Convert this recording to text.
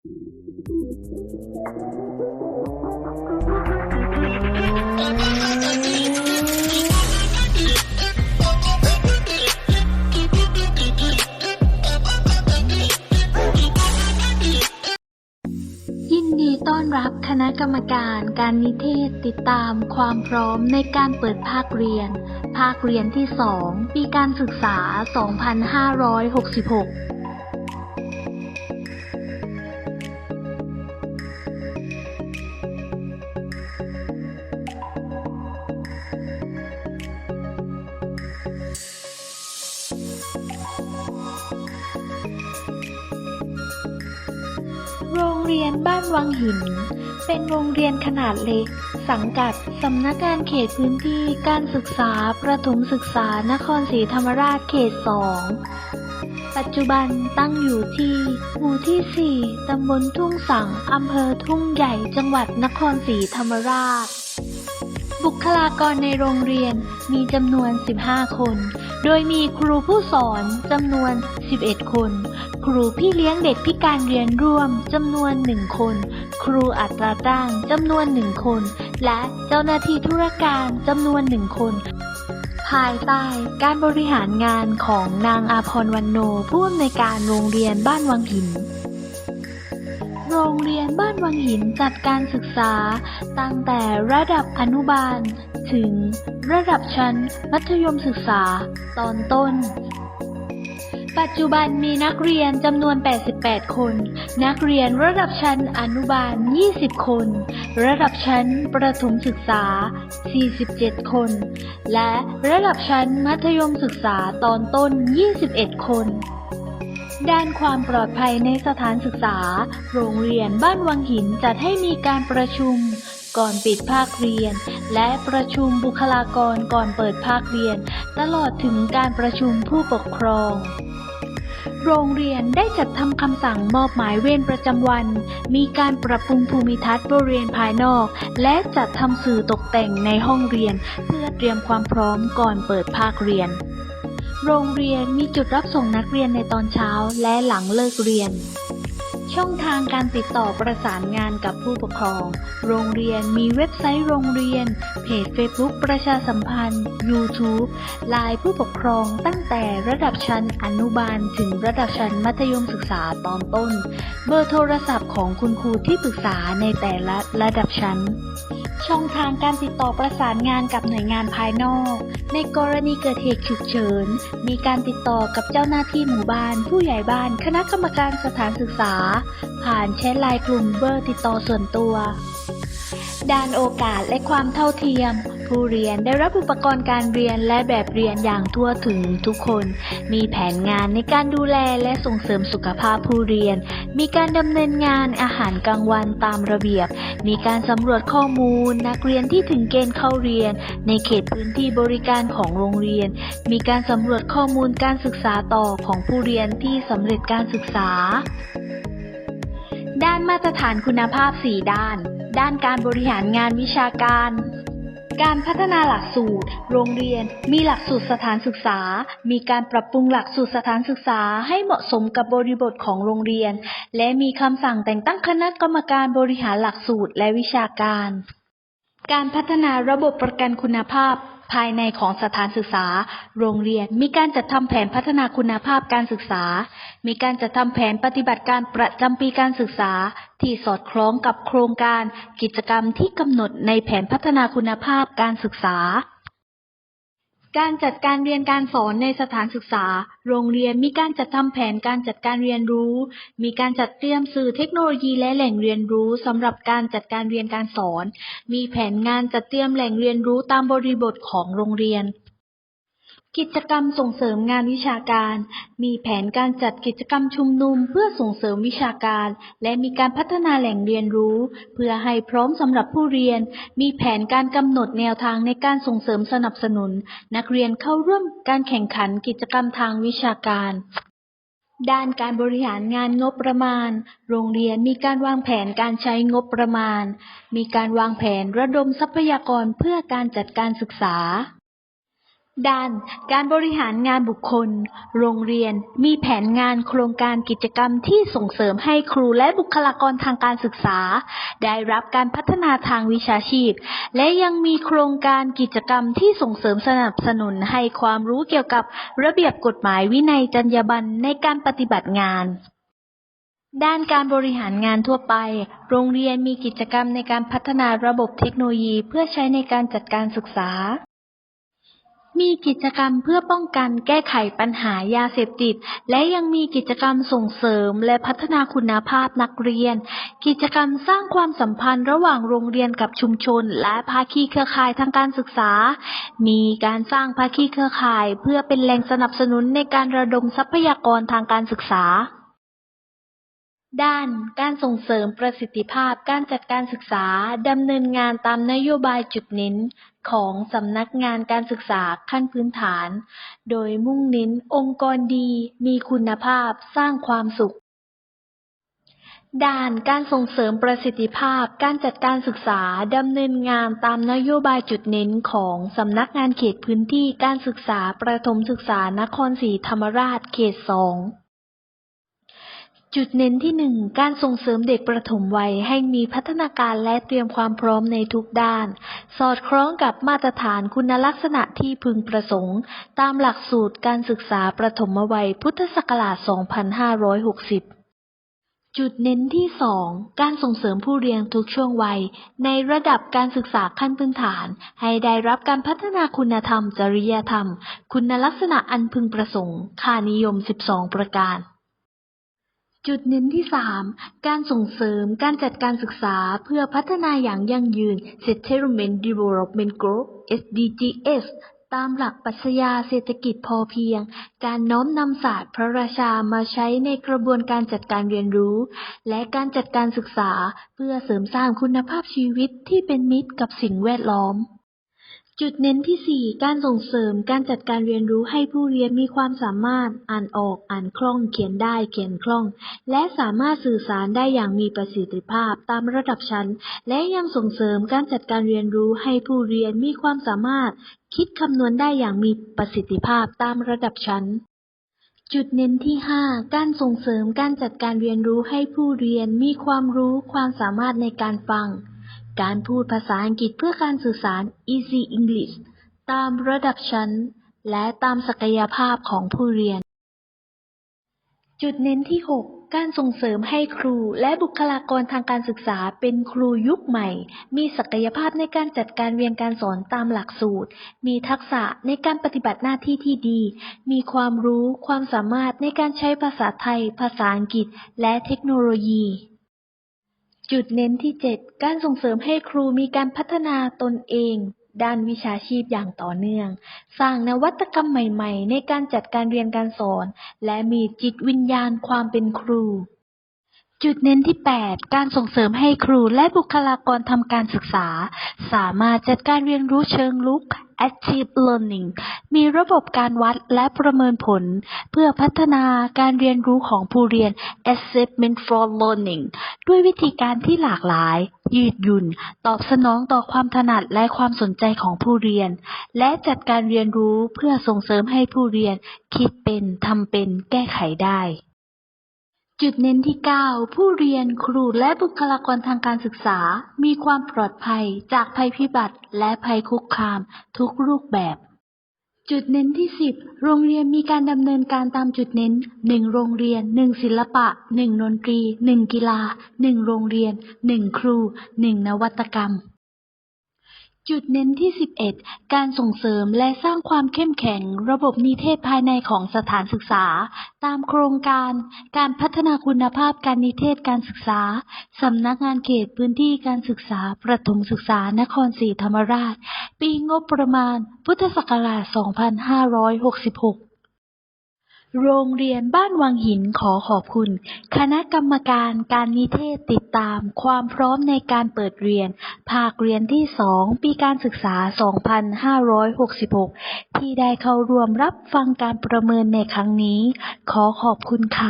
ยินดีต้อนรับคณะกรรมการการนิเทศติดตามความพร้อมในการเปิดภาคเรียน ภาคเรียนที่ 2 ปีการศึกษา 2566 เรียนบ้านวังหิน เป็นโรงเรียนขนาดเล็ก สังกัดสำนักงานเขตพื้นที่การศึกษาประถมศึกษานครศรีธรรมราชเขต2ปัจจุบันตั้งอยู่ที่ หมู่ที่ 4 ตำบลทุ่งสัง อำเภอทุ่งใหญ่ จังหวัดนครศรีธรรมราช บุคลากรในโรงเรียนมีจำนวน 15 คน โดยมีครูผู้สอนจำนวน 11 คน ครูพี่เลี้ยงเด็กพิการเรียนร่วมจำนวน1คน ครูอัตราจ้างจำนวน1คน และเจ้าหน้าที่ธุรการจำนวน1คน ภายใต้การบริหารงานของนางอาพรวันโนผู้อำนวยการโรงเรียนบ้านวังหินโรงเรียนบ้านวังหินจัดการศึกษา ตั้งแต่ระดับอนุบาล ถึงระดับชั้นมัธยมศึกษา ตอนต้น ปัจจุบันมีนักเรียนจำนวน 88 คน นักเรียนระดับชั้นอนุบาล 20 คน ระดับชั้นประถมศึกษา 47 คน และระดับชั้นมัธยมศึกษาตอนต้น 21 คนด้านความปลอดภัยในสถานศึกษา โรงเรียนบ้านวังหินจัดให้มีการประชุม ก่อนปิดภาคเรียน และประชุมบุคลากรก่อนเปิดภาคเรียน ตลอดถึงการประชุมผู้ปกครอง โรงเรียนได้จัดทำคำสั่งมอบหมายเวรประจำวัน มีการปรับปรุงภูมิทัศน์บริเวณภายนอก และจัดทำสื่อตกแต่งในห้องเรียน เพื่อเตรียมความพร้อมก่อนเปิดภาคเรียน โรงเรียนมีจุดรับส่งนักเรียนในตอนเช้าและหลังเลิกเรียน ช่องทางการติดต่อประสานงานกับผู้ปกครอง โรงเรียนมีเว็บไซต์โรงเรียน เพจ Facebook ประชาสัมพันธ์ YouTube ไลน์ผู้ปกครองตั้งแต่ระดับชั้นอนุบาลถึงระดับชั้นมัธยมศึกษาตอนต้น เบอร์โทรศัพท์ของคุณครูที่ปรึกษาในแต่ละระดับชั้น ช่องทางการติดต่อประสานงานกับหน่วยงานภายนอก ในกรณีเกิดเหตุฉุกเฉิน มีการติดต่อกับเจ้าหน้าที่หมู่บ้าน ผู้ใหญ่บ้าน คณะกรรมการสถานศึกษา ผ่านแชทไลน์กลุ่มเบอร์ติดต่อส่วนตัว ด้านโอกาสและความเท่าเทียม ผู้เรียนได้รับอุปกรณ์การเรียนและแบบเรียนอย่างทั่วถึงทุกคน มีแผนงานในการดูแลและส่งเสริมสุขภาพผู้เรียน มีการดำเนินงานอาหารกลางวันตามระเบียบ มีการสำรวจข้อมูล นักเรียนที่ถึงเกณฑ์เข้าเรียน ในเขตพื้นที่บริการของโรงเรียน มีการสำรวจข้อมูลการศึกษาต่อของผู้เรียนที่สำเร็จการศึกษา ด้านมาตรฐานคุณภาพ 4 ด้านด้านการบริหารงานวิชาการ การพัฒนาหลักสูตร โรงเรียน มีหลักสูตรสถานศึกษา มีการปรับปรุงหลักสูตรสถานศึกษาให้เหมาะสมกับบริบทของโรงเรียน และมีคำสั่งแต่งตั้งคณะกรรมการบริหารหลักสูตรและวิชาการ การพัฒนาระบบประกันคุณภาพ ภายในของสถานศึกษา โรงเรียน มีการจัดทำแผนพัฒนาคุณภาพการศึกษา มีการจัดทำแผนปฏิบัติการประจำปีการศึกษา ที่สอดคล้องกับโครงการ กิจกรรมที่กำหนดในแผนพัฒนาคุณภาพการศึกษา การจัดการเรียนการสอนในสถานศึกษา โรงเรียนมีการจัดทำแผนการจัดการเรียนรู้ มีการจัดเตรียมสื่อเทคโนโลยีและแหล่งเรียนรู้สำหรับการจัดการเรียนการสอน มีแผนงานจัดเตรียมแหล่งเรียนรู้ตามบริบทของโรงเรียน กิจกรรมส่งเสริมงานวิชาการ มีแผนการจัดกิจกรรมชุมนุมเพื่อส่งเสริมวิชาการ และมีการพัฒนาแหล่งเรียนรู้ เพื่อให้พร้อมสำหรับผู้เรียน มีแผนการกำหนดแนวทางในการส่งเสริมสนับสนุน นักเรียนเข้าร่วมการแข่งขันกิจกรรมทางวิชาการด้านการบริหารงานงบประมาณ โรงเรียนมีการวางแผนการใช้งบประมาณ มีการวางแผนระดมทรัพยากรเพื่อการจัดการศึกษา ด้านการบริหารงานบุคคล โรงเรียนมีแผนงานโครงการกิจกรรมที่ส่งเสริมให้ครูและบุคลากรทางการศึกษา ได้รับการพัฒนาทางวิชาชีพ และยังมีโครงการกิจกรรมที่ส่งเสริมสนับสนุนให้ความรู้เกี่ยวกับระเบียบกฎหมายวินัยจรรยาบรรณในการปฏิบัติงานด้านการบริหารงานทั่วไป โรงเรียนมีกิจกรรมในการพัฒนาระบบเทคโนโลยีเพื่อใช้ในการจัดการศึกษา มีกิจกรรมเพื่อป้องกันแก้ไขปัญหายาเสพติด และยังมีกิจกรรมส่งเสริมและพัฒนาคุณภาพนักเรียน กิจกรรมสร้างความสัมพันธ์ระหว่างโรงเรียนกับชุมชน และภาคีเครือข่ายทางการศึกษา มีการสร้างภาคีเครือข่าย เพื่อเป็นแหล่งสนับสนุนในการระดมทรัพยากรทางการศึกษา ด้านการส่งเสริมประสิทธิภาพการจัดการศึกษาดำเนินงานตามนโยบายจุดเน้นของสำนักงานการศึกษาขั้นพื้นฐาน โดยมุ่งเน้นองค์กรดี มีคุณภาพสร้างความสุขด้านการส่งเสริมประสิทธิภาพการจัดการศึกษาดำเนินงานตามนโยบายจุดเน้นของสำนักงานเขตพื้นที่การศึกษาประถมศึกษานครศรีธรรมราชเขตสอง จุดเน้นที่หนึ่งการส่งเสริมเด็กประถมวัยให้มีพัฒนาการและเตรียมความพร้อมในทุกด้าน สอดคล้องกับมาตรฐานคุณลักษณะที่พึงประสงค์ ตามหลักสูตรการศึกษาประถมวัยพุทธศักราช 2560จุดเน้นที่ 2 การส่งเสริมผู้เรียนทุกช่วงวัย ในระดับการศึกษาขั้นพื้นฐาน ให้ได้รับการพัฒนาคุณธรรม จริยธรรม คุณลักษณะอันพึงประสงค์ ค่านิยม 12 ประการ จุดเน้นที่ 3 การส่งเสริมการจัดการศึกษาเพื่อพัฒนาอย่างยั่งยืน Settlement Development Group SDGs ตามหลักปรัชญาเศรษฐกิจพอเพียง การน้อมนำศาสตร์พระราชามาใช้ในกระบวนการจัดการเรียนรู้ และการจัดการศึกษาเพื่อเสริมสร้างคุณภาพชีวิตที่เป็นมิตรกับสิ่งแวดล้อม จุดเน้นที่ 4 การส่งเสริมการจัดการเรียนรู้ให้ผู้เรียนมีความสามารถ อ่านออก อ่านคล่อง เขียนได้ เขียนคล่อง และสามารถสื่อสารได้อย่างมีประสิทธิภาพตามระดับชั้น และยังส่งเสริมการจัดการเรียนรู้ให้ผู้เรียนมีความสามารถ คิดคำนวณได้อย่างมีประสิทธิภาพตามระดับชั้นจุดเน้นที่ 5 การส่งเสริมการจัดการเรียนรู้ให้ผู้เรียนมีความรู้ความสามารถในการฟัง การพูดภาษาอังกฤษเพื่อการสื่อสาร Easy English ตามระดับชั้น และตามศักยภาพของผู้เรียน จุดเน้นที่ 6 การส่งเสริมให้ครูและบุคลากรทางการศึกษาเป็นครูยุคใหม่ มีศักยภาพในการจัดการเรียนการสอนตามหลักสูตร มีทักษะในการปฏิบัติหน้าที่ที่ดี มีความรู้ความสามารถในการใช้ภาษาไทย ภาษาอังกฤษ และเทคโนโลยี จุดเน้นที่ 7 การส่งเสริมให้ครูมีการพัฒนาตนเอง ด้านวิชาชีพอย่างต่อเนื่อง สร้างนวัตกรรมใหม่ๆ ในการจัดการเรียนการสอน และมีจิตวิญญาณความเป็นครู จุดเน้นที่ 8 การส่งเสริมให้ครูและบุคลากรทำการศึกษา สามารถจัดการเรียนรู้เชิงลุก active learning มีระบบการวัดและประเมินผล เพื่อพัฒนาการเรียนรู้ของผู้เรียน assessment for learning ด้วยวิธีการที่หลากหลาย ยืดหยุ่น ตอบสนองต่อความถนัดและความสนใจของผู้เรียน และจัดการเรียนรู้เพื่อส่งเสริมให้ผู้เรียน คิดเป็นทำเป็น แก้ไขได้ จุดเน้นที่ 9 ผู้เรียน ครูและบุคลากรทางการศึกษา มีความปลอดภัยจากภัยพิบัติและภัยคุกคาม ทุกรูปแบบ จุดเน้นที่ 10 โรงเรียนมีการดำเนินการตามจุดเน้น 1 โรงเรียน 1 ศิลปะ 1 ดนตรี 1 กีฬา 1 โรงเรียน 1 ครู 1 นวัตกรรม จุดเน้นที่ 11 การส่งเสริมและสร้างความเข้มแข็ง ระบบนิเทศภายในของสถานศึกษา ตามโครงการ การพัฒนาคุณภาพการนิเทศการศึกษา สำนักงานเขตพื้นที่การศึกษา ประถมศึกษานครศรีธรรมราช ปีงบประมาณ พุทธศักราช 2566 โรงเรียนบ้านวังหินขอขอบคุณ คณะกรรมการการนิเทศติดตามความพร้อมในการเปิดเรียน ภาคเรียนที่ 2 ปีการศึกษา 2566 ที่ได้เข้าร่วมรับฟังการประเมินในครั้งนี้ ขอขอบคุณค่ะ